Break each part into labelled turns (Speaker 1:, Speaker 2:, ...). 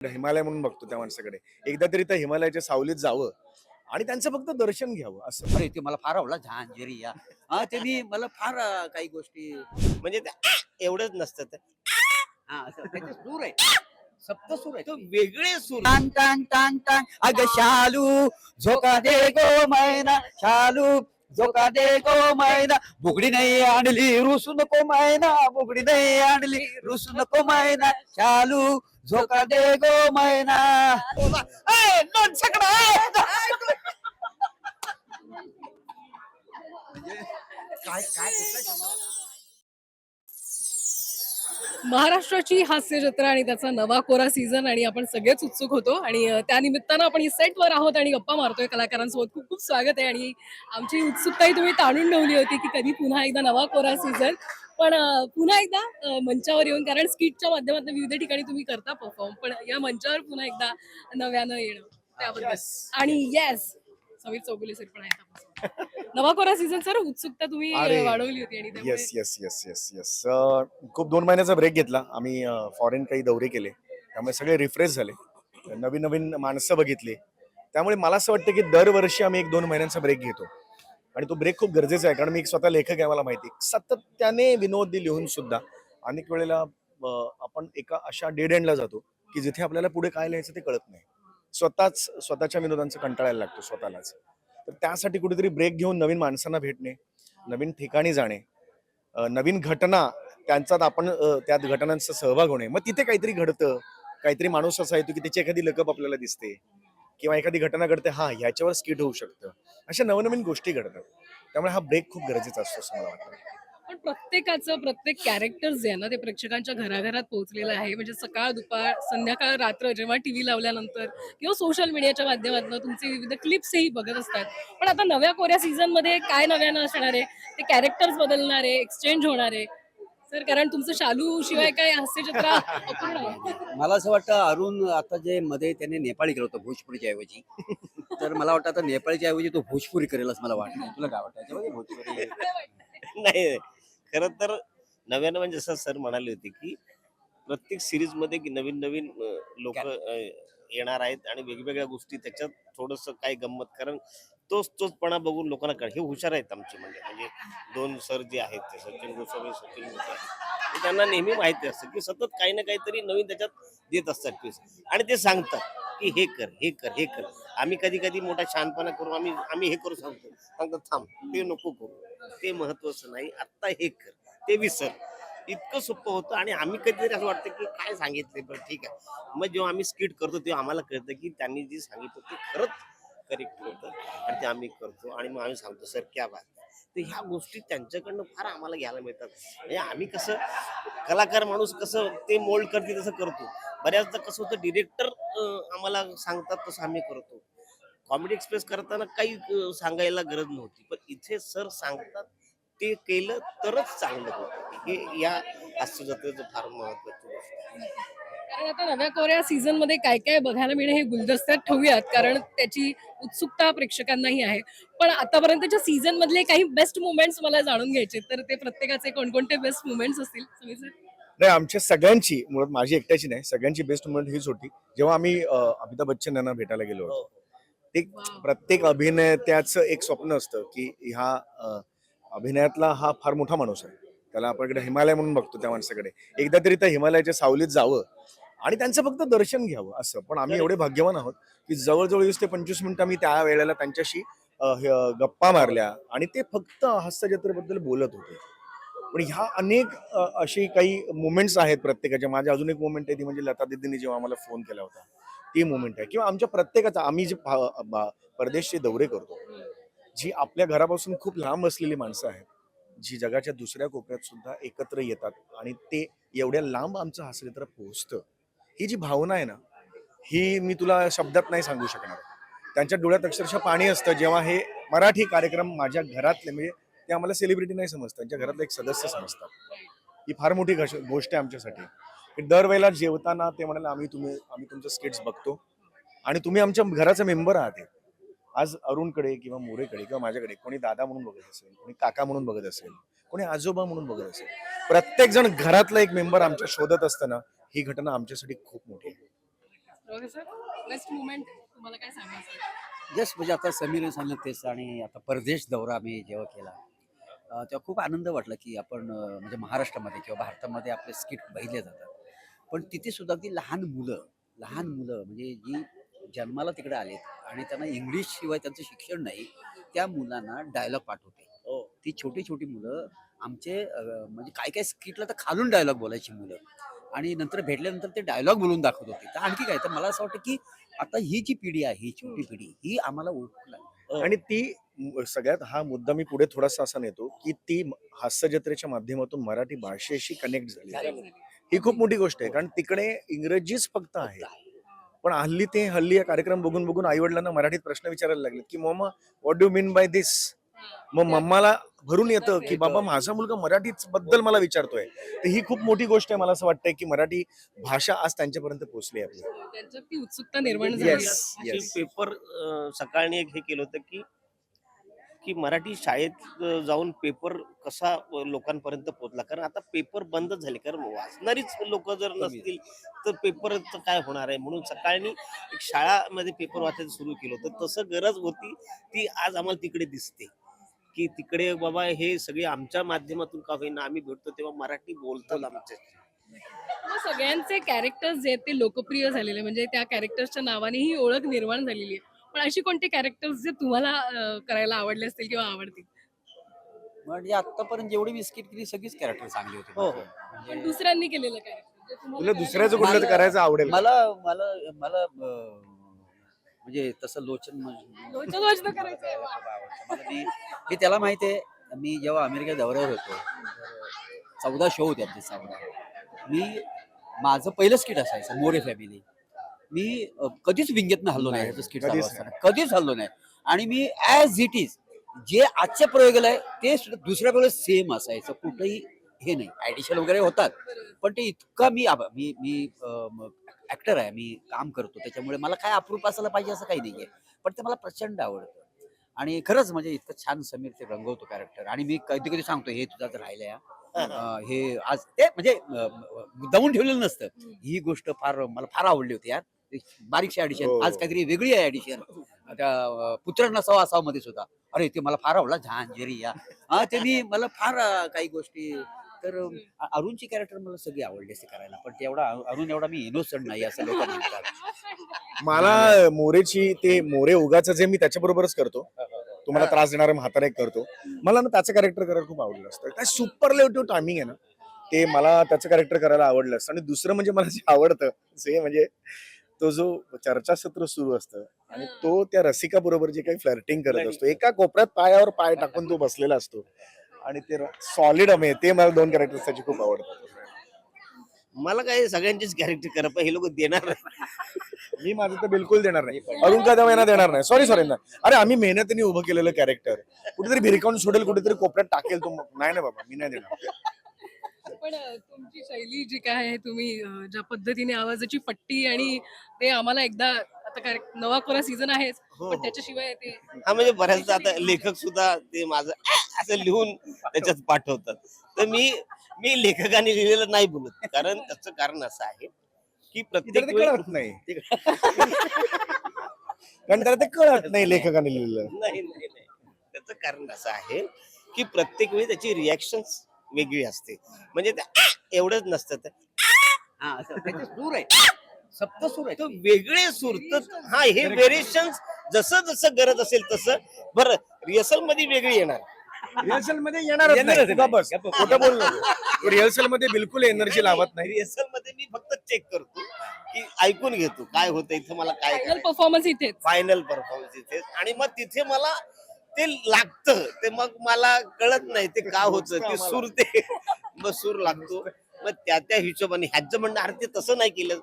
Speaker 1: हिमालय म्हणून बघतो त्या माणसाकडे. एकदा तरी त्या हिमालयाच्या सावलीत जावं आणि त्यांचं फक्त दर्शन घ्यावं असं.
Speaker 2: अरे ते मला फार आवडला. झांजेरी या. हा त्यांनी मला फार अं, काही गोष्टी
Speaker 3: म्हणजे ते एवढंच नसतं ते.
Speaker 2: हा असं. त्याचे सूर आहे सप्त सूर आहे
Speaker 3: तो वेगळे सूर.
Speaker 2: टांग टांग टांग टांग. अग शालू झोका दे गो मैना. शालू झोका दे गो मैना बुगडी नाही आणली रुसू नको मैना बुगडी नाही आणली रुसू नको मैना शालू झोका दे गो मैना ए, दोन ए! काय काय कुठला शब्द होता?
Speaker 4: महाराष्ट्राची हास्य जत्रा आणि त्याचा नवा कोरा सीझन आणि आपण सगळेच उत्सुक होतो. आणि अ, त्या निमित्तानं आपण सेटवर आहोत आणि गप्पा मारतोय कलाकारांसोबत. खूप खूप स्वागत आहे. आणि आमची उत्सुकताही तुम्ही ताणून ठेवली होती की कधी पुन्हा एकदा नवा कोरा सीझन पण पुन्हा एकदा मंचावर येऊन कारण स्किटच्या माध्यमातून विविध ठिकाणी तुम्ही करता परफॉर्म पण या मंचावर पुन्हा एकदा नव्यानं येणं. त्याबद्दल. आणि येस समीर चौगुले सर पण आहेत आपल्यासोबत. नवा कोरा सीझन सर उत्सुकता तुम्ही वाढवली होती आणि
Speaker 1: yes yes yes yes yes खूप दोन महिन्याचा ब्रेक घेतला. आम्ही फॉरेन काही दौरे केले. त्यामुळे सगळे रिफ्रेश झाले. नवीन नवीन माणसं बघितली. त्यामुळे मला असं वाटतं की दरवर्षी आम्ही एक दोन महिन्यांचा ब्रेक घेतो. आणि तो ब्रेक खूप गरजेचा आहे. कारण मी एक स्वतः लेखक आहे मला माहिती. सातत्याने विनोदी लिहून सुद्धा अनेक वेळेला आपण एका अशा डेड एंडला जातो की जिथे आपल्याला पुढे काय लिहायचं ते कळत नाही. स्वतःच स्वतःच्या विनोदांचं कंटाळायला लागतो स्वतःलाच. तर त्यासाठी कुठेतरी ब्रेक घेऊन नवीन माणसांना भेटणे नवीन ठिकाणी जाणे नवीन घटना त्यांच्यात आपण त्या त्यात घटनांचा सहभाग होणे. मग तिथे काहीतरी घडतं काहीतरी माणूस असा येतो की त्याची एखादी लकप आपल्याला दिसते किंवा एखादी घटना घडते हा ह्याच्यावर स्किट होऊ शकतं. अशा नवनवीन गोष्टी घडतात. त्यामुळे हा ब्रेक खूप गरजेचा असतो असं मला वाटतं.
Speaker 4: पण प्रत्येकाचं प्रत्येक कॅरेक्टर जे आहे ना ते प्रेक्षकांच्या घराघरात पोहोचलेलं आहे. म्हणजे सकाळ दुपार संध्याकाळ रात्र जेव्हा टीव्ही लावल्यानंतर किंवा सोशल मीडियाच्या माध्यमातून तुमचे विविध क्लिप्सही बघत असतात. पण आता नव्या कोऱ्या सीझनमध्ये काय नव्यानं असणार आहे? ते कॅरेक्टर्स बदलणार आहे एक्सचेंज होणार आहे. सर कारण तुमचं शालू शिवाय काय हास्य जत्रा अपूर्ण आहे.
Speaker 2: मला असं वाटतं अरुण आता जे मध्ये त्याने नेपाळी केलं होतं भोजपुरीच्या ऐवजी. तर मला वाटतं आता नेपाळीच्या ऐवजी तो भोजपुरी करेल असं मला वाटतं. तुला काय वाटतं? याच्यामध्ये भोजपुरी?
Speaker 3: नाही. खर तर नव्यानं म्हणजे जसं सर म्हणाले होते की प्रत्येक सिरीजमध्ये नवीन नवीन लोक येणार आहेत आणि वेगवेगळ्या गोष्टी त्याच्यात थोडस काय गंमत कारण तोच तोचपणा बघून लोकांना कळ हे हुशार आहेत आमचे म्हणजे. म्हणजे दोन सर जे आहेत ते सचिन गोस्वामी सचिन गोस्वामी ते त्यांना नेहमी माहिती असतं की सतत काही ना काहीतरी नवीन त्याच्यात देत असतात ट्विस्ट आणि ते सांगतात की हे कर हे कर हे कर. आम्ही कधी कधी मोठा शहाणपणा करू आम्ही आम्ही हे करू सांगतो. सांगतात थांब ते नको करू. ते महत्वाचं नाही आत्ता हे कर ते विसर. इतकं सोपं होतं आणि आम्ही कधीतरी असं वाटतं की काय सांगितले बरं ठीक आहे. मग जेव्हा आम्ही स्किट करतो तेव्हा आम्हाला कळतं की त्यांनी जे सांगितलं ते खरंच करेक्ट होतं. आणि ते आम्ही करतो आणि मग आम्ही सांगतो सर क्या बात तर ह्या गोष्टी त्यांच्याकडनं फार आम्हाला घ्यायला मिळतात. म्हणजे आम्ही कसं कलाकार माणूस कसं ते मोल्ड करते तसं करतो. बऱ्याचदा कसं होतं डिरेक्टर आम्हाला सांगतात तसं आम्ही करतो. कॉमेडी एक्सप्रेस करताना काही अं, सांगायला गरज नव्हती. पण इथे सर सांगतात ते केलं तरच चांगलं होतं. हे या हास्य जत्रेचं फार महत्वाची गोष्ट आहे.
Speaker 4: कारण आता नव्या कोऱ्या सीझनमध्ये काय काय बघायला मिळेल हे गुलदस्त्यात ठेवूयात कारण त्याची उत्सुकता प्रेक्षकांनाही आहे. पण आतापर्यंतच्या सीझन मधले काही बेस्ट मुवमेंट्स मला जाणून घ्यायचे तर ते प्रत्येकाचे कोणकोणते बेस्ट मुवमेंट्स असतील? sir?
Speaker 1: नाही आमच्या सगळ्यांची मुळात माझी एकट्याची नाही सगळ्यांची बेस्ट मुवमेंट हीच होती. जेव्हा आम्ही अ, अमिताभ बच्चन यांना भेटायला गेलो होतो.
Speaker 3: हो.
Speaker 4: Wow.
Speaker 1: प्रत्येक अभिनेत्याचं एक स्वप्न असतं की ह्या अभिनयातला हा फार मोठा माणूस आहे. त्याला आपण इकडे हिमालय म्हणून बघतो त्या माणसाकडे. एकदा तरी त्या हिमालयाच्या सावलीत जावं आणि त्यांचं फक्त दर्शन घ्यावं असं. पण आम्ही एवढे भाग्यवान आहोत की जवळजवळ वीस ते पंचवीस मिनिटं आम्ही त्या वेळेला त्यांच्याशी गप्पा मारल्या आणि ते फक्त हास्य जत्रेबद्दल बोलत होते. पण ह्या अनेक अशी काही मुमेंट्स आहेत प्रत्येकाच्या. माझ्या अजून एक मुमेंट आहे ती म्हणजे लता दिदींनी जेव्हा आम्हाला फोन केला होता. ती मुमेंट आहे. किंवा आमच्या प्रत्येकाचा आम्ही जे परदेशचे दौरे करतो जी आपल्या घरापासून खूप लांब असलेली माणसं आहेत जी जगाच्या दुसऱ्या कोपऱ्यात सुद्धा एकत्र येतात आणि ते एवढ्या लांब आमचं हास्यचित्र पोहोचतं. ही जी भावना आहे ना ही मी तुला शब्दात नाही सांगू शकणार. त्यांच्या डोळ्यात अक्षरशः पाणी असतं. जेव्हा हे मराठी कार्यक्रम माझ्या घरातले म्हणजे ते आम्हाला सेलिब्रिटी नाही समजतात त्यांच्या घरातले एक सदस्य समजतात. ही फार मोठी गोष्ट आहे आमच्यासाठी. दरवेळेला जेवताना ते म्हणाले आम्ही तुम्ही आम्ही तुमचं स्किट्स बघतो. आणि तुम्ही आमच्या घराचे मेंबर आहात हे." आज अरुणकडे किंवा मोरेकडे किंवा माझ्याकडे कोणी दादा म्हणून बघत असेल कोणी काका म्हणून बघत असेल कोणी आजोबा म्हणून बघत असेल प्रत्येक जण घरातला एक मेंबर आमच्या शोधत असताना ही घटना आमच्यासाठी खूप मोठी आहे.
Speaker 4: बेस्ट मुमेंट तुम्हाला काय सांगायचं?
Speaker 2: जस्ट म्हणजे आता समीरने सांगितलं तेच आणि आता परदेश दौरा मी जेव्हा केला तेव्हा खूप आनंद वाटला की आपण म्हणजे महाराष्ट्रामध्ये किंवा भारतामध्ये आपले स्किट बहिले जातात. पण तिथे सुद्धा ती लहान मुलं लहान मुलं म्हणजे जी जन्माला तिकडे आलेत आणि त्यांना इंग्लिश शिवाय त्यांचं शिक्षण नाही त्या मुलांना डायलॉग पाठवते.
Speaker 3: हो.
Speaker 2: ती छोटी छोटी मुलं आमचे म्हणजे काय काय स्किटला तर खालून डायलॉग बोलायची मुलं. आणि नंतर भेटल्यानंतर ते डायलॉग बोलून दाखवत होते. तर आणखी काय तर मला असं वाटतं की आता ही जी पिढी आहे ही छोटी पिढी ही आम्हाला ओळखू लागली.
Speaker 1: आणि ती सगळ्यात हा मुद्दा मी पुढे थोडासा असा नेतो की ती म- हास्य जत्रेच्या माध्यमातून मराठी भाषेशी कनेक्ट झाली. ही खूप मोठी गोष्ट आहे कारण तिकडे इंग्रजीच फक्त आहे. पण हल्ली ते हल्ली हा कार्यक्रम बघून बघून आई वडिलांना मराठीत प्रश्न विचारायला लागले की mamma what do mean by this मग मम्माला भरून येतं की बाबा माझा मुलगा मराठीच बद्दल मला विचारतोय. तर ही खूप मोठी गोष्ट आहे मला असं वाटतंय की मराठी भाषा आज त्यांच्यापर्यंत पोहोचली आहे आपली.
Speaker 4: त्यांच्यात ती उत्सुकता निर्माण झाली.
Speaker 3: पेपर सकाळी एक हे केलं होतं की की मराठी शाळेत जाऊन पेपर कसा लोकांपर्यंत पोहोचला? कारण आता पेपर बंद झाले. कारण वाचणारीच लोक जर नसतील तर पेपर काय होणार आहे? म्हणून सकाळी एक शाळामध्ये पेपर वाचायचं सुरू केलं होतं. तसं गरज होती ती आज आम्हाला तिकडे दिसते. की तिकडे बाबा हे सगळे आमच्या माध्यमातून का होईना आम्ही भेटतो तेव्हा मराठी बोलतात आमचे
Speaker 4: मग सगळ्यांचे कॅरेक्टर्स जे आहेत ते लोकप्रिय झालेले. म्हणजे त्या कॅरेक्टर्सच्या नावाने ही ओळख निर्माण झालेली आहे. पण अशी कोणते कॅरेक्टर्स जे तुम्हाला अं, करायला आवडले असतील किंवा आवडतील?
Speaker 2: म्हणजे आतापर्यंत जेवढी मी स्किट केली सगळीच कॅरेक्टर चांगली होती.
Speaker 3: हो, हो.
Speaker 4: पण दुसऱ्यांनी केलेलं कॅरेक्टर
Speaker 1: तुला दुसऱ्याचं कुठलं
Speaker 2: मला-
Speaker 1: करायचं आवडेल.
Speaker 2: मला मला मला अं, म्हणजे तसं लोचन म्हणजे-
Speaker 4: लोचन.
Speaker 2: मला मी मी त्याला माहिती आहे मी जेव्हा अमेरिका दौऱ्यावर होतो चौदा शो होते आमचे चौदा. मी माझं पहिलं स्किट असायचं मोरे फॅमिली मी कधीच विंगेतनं हल्लो नाही
Speaker 1: नाही,
Speaker 2: स्किट
Speaker 1: कधीच
Speaker 2: कधीच हल्लो नाही. आणि मी ॲज इट इज जे आजच्या प्रयोगाला आहे ते सुद्धा दुसऱ्या वेळेस सेम असायचं. कुठंही हे नाही. ऍडिशन वगैरे होतात. पण ते इतका मी मी मी ऍक्टर आहे. मी काम करतो. त्याच्यामुळे मला काय अप्रूप असायला पाहिजे असं काही नाहीये. पण ते मला प्रचंड आवडतं. आणि खरंच म्हणजे इतकं छान समीर ते रंगवतो कॅरेक्टर आणि मी कधी कधी सांगतो हे तुझं तर राहिलंय हा. हे. आज ते म्हणजे दमून ठेवलेलं नसतं. ही गोष्ट फार मला फार आवडली होती यार. बारीकशी
Speaker 1: हो.
Speaker 2: ऍडिशन आज काहीतरी वेगळी आहे ऍडिशन त्या पुत्रांना सवा असावा मध्ये सुद्धा. अरे ते मला फार आवडला. झांजेरी या. हा ते मी मला फार काही गोष्टी तर अरुणची कॅरेक्टर मला सगळी आवडली असते करायला. पण तेवढा अरुण एवढा मी इनोसंट नाही असं लोक म्हणतात.
Speaker 1: मला मोरेची ते मोरे उगाच जे मी त्याच्याबरोबरच करतो. तुम्हाला त्रास देणारा म्हातारा एक करतो. मला ना त्याचं कॅरेक्टर करायला खूप आवडलं असतं. काय सुपरलेटिव्ह टायमिंग आहे ना ते मला त्याचं कॅरेक्टर करायला आवडलं असतं. आणि दुसरं म्हणजे मला जे आवडतं ते म्हणजे तो जो चर्चासत्र सुरू असतं आणि तो त्या रसिका बरोबर जे काही फ्लर्टिंग करत असतो एका कोपऱ्यात पायावर पाय टाकून तो बसलेला असतो. आणि ते सॉलिड अमे ते मला दोन कॅरेक्टर त्याची खूप आवडतात.
Speaker 3: मला काय सगळ्यांचेच कॅरेक्टर करा पण हे लोक देणार नाही.
Speaker 1: मी माझं तर बिलकुल देणार नाही. अरुण कदम यांना देणार नाही. सॉरी सॉरी अरे आम्ही मेहनतीने उभं केलेलं कॅरेक्टर कुठेतरी भिरकावून सोडेल कुठेतरी कोपऱ्यात टाकेल तो. मग. नाही ना बाबा मी नाही देणार.
Speaker 4: पण तुमची शैली जी काय आहे तुम्ही ज्या पद्धतीने आवाजाची पट्टी आणि ते आम्हाला एकदा आता काय नवा कोरा सीझन आहेच
Speaker 3: हो,
Speaker 4: पण
Speaker 3: हो.
Speaker 4: त्याच्याशिवाय ते
Speaker 3: हा म्हणजे बऱ्याचदा आता लेखक सुद्धा ते माझं असं लिहून त्याच्यात पाठवतात. तर मी मी लेखकाने लिहिलेलं नाही बोलत कारण त्याचं कारण असं आहे की प्रत्येक वेळी
Speaker 1: कळत नाही कारण त्याला ते कळत नाही लेखकाने लिहिलेलं.
Speaker 3: नाही नाही नाही. त्याचं कारण असं आहे की प्रत्येक वेळी त्याची रिॲक्शन वेगळी असते. म्हणजे ते "आ" एवढंच नसतं तर
Speaker 2: हा असं. त्याचे सूर आहे सप्त सूर आहे
Speaker 3: तो वेगळे सूर. तर हा हे व्हेरिएशन जसं जसं गरज असेल तसं बरं रिहर्सलमध्ये वेगळी येणार.
Speaker 1: रिहर्सलमध्ये येणारच नाही. बस. खोटं बोल नको. रिहर्सलमध्ये बिलकुल एनर्जी लावत नाही.
Speaker 3: रिहर्सलमध्ये मी फक्त चेक करतो की ऐकून घेतो. काय होतं इथं मला काय
Speaker 4: फायनल परफॉर्मन्स इथेच.
Speaker 3: फायनल परफॉर्मन्स इथे आणि मग तिथे मला ते लागतं. ते मग मला कळत नाही ते का होतं. ते सूर ते. मग सूर लागतो. मग त्या त्या हिशोबाने ह्याचं म्हणणं अरे ते तसं नाही केलं.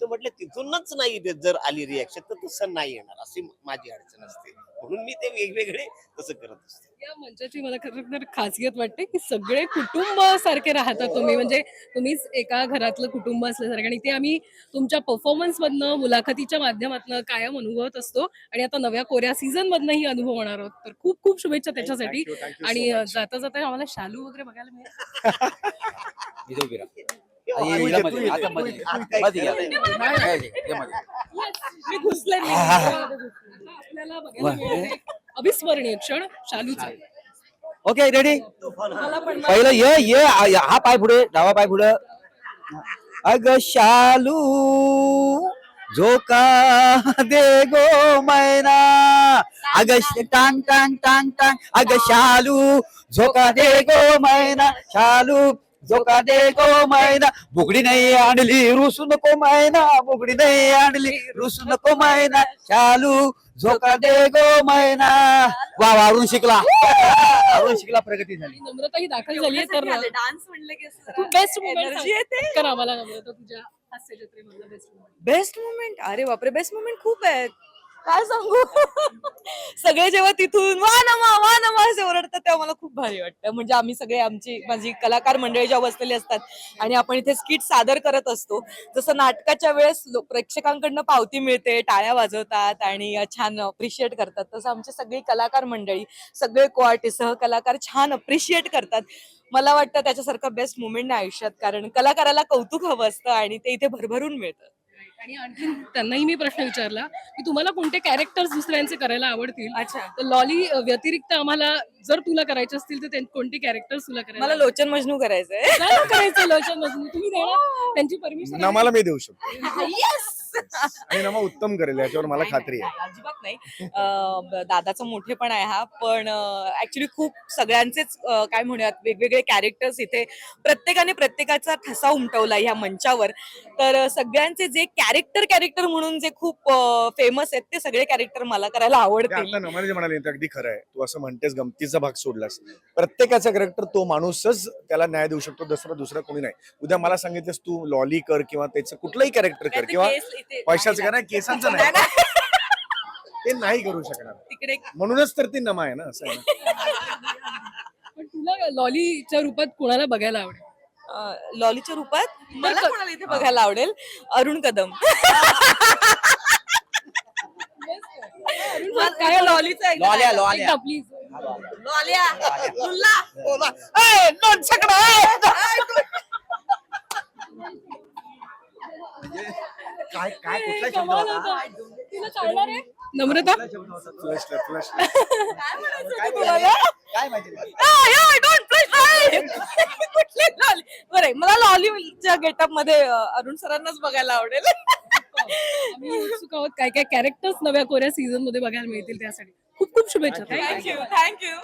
Speaker 3: तर म्हटलं तिथूनच नाही जर आली रिॲक्शन तर तसं नाही येणार. अशी माझी अडचण असते. म्हणून मी ते वेगवेगळे तसं करत असते.
Speaker 4: या मंचाची मला खरं तर खासियत वाटते की सगळे कुटुंब सारखे राहतात तुम्ही. म्हणजे तुम्हीच एका घरातलं कुटुंब असल्यासारखं आणि ते आम्ही तुमच्या परफॉर्मन्स मधनं मुलाखतीच्या माध्यमातून कायम अनुभवत असतो. आणि आता नव्या कोऱ्या सीझन मधनही अनुभव होणार आहोत. तर खूप खूप शुभेच्छा त्याच्यासाठी. आणि. जाता जाता आम्हाला शालू वगैरे बघायला मिळेल.
Speaker 2: मध्ये, आता मध्ये. मध्ये घ्या. मध्ये.
Speaker 4: मी घुसले नाही. आपल्याला बघायला मिळाले अविस्मरणीय क्षण शालूचा
Speaker 2: ओके रेडी
Speaker 4: मला पण
Speaker 2: पहिलं ये ये आ- हा पाय पुढे डावा पाय पुढे. अग शालू झोका दे गो मैना. अग श- टांग टांग टांग टांग. अग शालू झोका दे गो मैना. शालू झोका दे गो मैना बुगडी नाही आणली रुसू नको मैना बुगडी नाही आणली रुसू नको मैना शालू झोका दे गो मैना. वा वा अरुण शिकला. अरुण शिकला प्रगती झाली.
Speaker 4: नम्रता ही दाखल झाली आहे तर
Speaker 5: डान्स म्हणलं की
Speaker 4: तू बेस्ट
Speaker 5: Energy येते.
Speaker 4: मुमेंट कर आम्हाला नम्रता तुझ्या हास्य जत्रेमधलं बेस्ट मुमेंट
Speaker 5: बेस्ट मुमेंट अरे बापरे बेस्ट मुमेंट खूप आहेत काय सांगू? सगळे जेव्हा तिथून वा नमा वा नमा असे ओरडतात तेव्हा मला खूप भारी वाटतं. म्हणजे आम्ही सगळे आमची माझी कलाकार मंडळी जेव्हा बसलेली असतात आणि आपण इथे स्किट सादर करत असतो जसं नाटकाच्या वेळेस प्रेक्षकांकडनं पावती मिळते टाळ्या वाजवतात आणि छान अप्रिशिएट करतात. तसं आमची सगळी कलाकार मंडळी सगळे कोआर्टिस्ट सहकलाकार छान अप्रिशिएट करतात. मला वाटतं त्याच्यासारखं बेस्ट मुमेंट नाही आयुष्यात कारण कलाकाराला कौतुक हवं असतं आणि ते इथे भरभरून मिळतं.
Speaker 4: आणि आणखी त्यांनाही मी प्रश्न विचारला की तुम्हाला कोणते कॅरेक्टर्स दुसऱ्यांचे करायला आवडतील?
Speaker 5: अच्छा.
Speaker 4: तर लॉली व्यतिरिक्त आम्हाला जर तुला करायचे असतील तर त्यां- कोणते कॅरेक्टर्स तुला करायला
Speaker 5: मला लोचन मजनू करायचंय.
Speaker 4: काय करायचं लोचन मजनू. तुम्ही देणार? त्यांची परमिशन
Speaker 1: नमाला मी देऊ शकतो.
Speaker 5: येस
Speaker 1: आणि नमा उत्तम करेल याच्यावर मला खात्री आहे.
Speaker 5: अजिबात नाही. दादाचा मोठेपण आहे हा पण ऍक्च्युली खूप सगळ्यांचेच अं, काय म्हणूयात वेगवेगळे कॅरेक्टर्स इथे प्रत्येकाने प्रत्येकाचा ठसा उमटवला ह्या मंचावर. तर सगळ्यांचे जे कॅरेक्टर कॅरेक्टर म्हणून जे खूप फेमस आहेत ते सगळे कॅरेक्टर मला करायला
Speaker 1: ते
Speaker 5: आवडतील.
Speaker 1: आता नमाने जे म्हणाले ते अगदी खरं आहे. तू असं म्हणतेस गमतीचा भाग सोडलास. प्रत्येकाचा कॅरेक्टर तो माणूसच त्याला न्याय देऊ शकतो दुसरा दुसरा कोणी नाही. उद्या मला सांगितलंस तू लॉली कर किंवा त्याचं कुठलंही कॅरेक्टर कर किंवा पैशाचं का नाही? केसांचं
Speaker 5: नाही,
Speaker 1: नाही. ते नाही करू शकणार.
Speaker 5: तिकडे
Speaker 1: म्हणूनच तर ती नमा आहे ना असं आहे ना.
Speaker 4: पण तुला लॉलीच्या रूपात कोणाला बघायला आवडेल?
Speaker 5: अं, लॉलीच्या रूपात मला कोणाला इथे बघायला आवडेल? अरुण कदम. काय लॉलीचा
Speaker 2: लॉल्या
Speaker 5: dialogue.
Speaker 2: लॉल्या.
Speaker 4: एकदा प्लीज
Speaker 5: लॉल्या. लुल्ला!
Speaker 2: काय काय कुठला शब्द होता?
Speaker 4: तुला कळणार आहे? नम्रता.
Speaker 5: काय म्हणायचं तुम्हाला?
Speaker 2: माहिती
Speaker 5: कुठले बरं मला लॉलीच्या गेटअपमध्ये अरुण सरांनाच बघायला आवडेल.
Speaker 4: उत्सुक आहोत. काय काय कॅरेक्टर्स नव्या कोऱ्या सीझनमध्ये बघायला मिळतील त्यासाठी. खूप खूप शुभेच्छा.
Speaker 5: Thank you thank you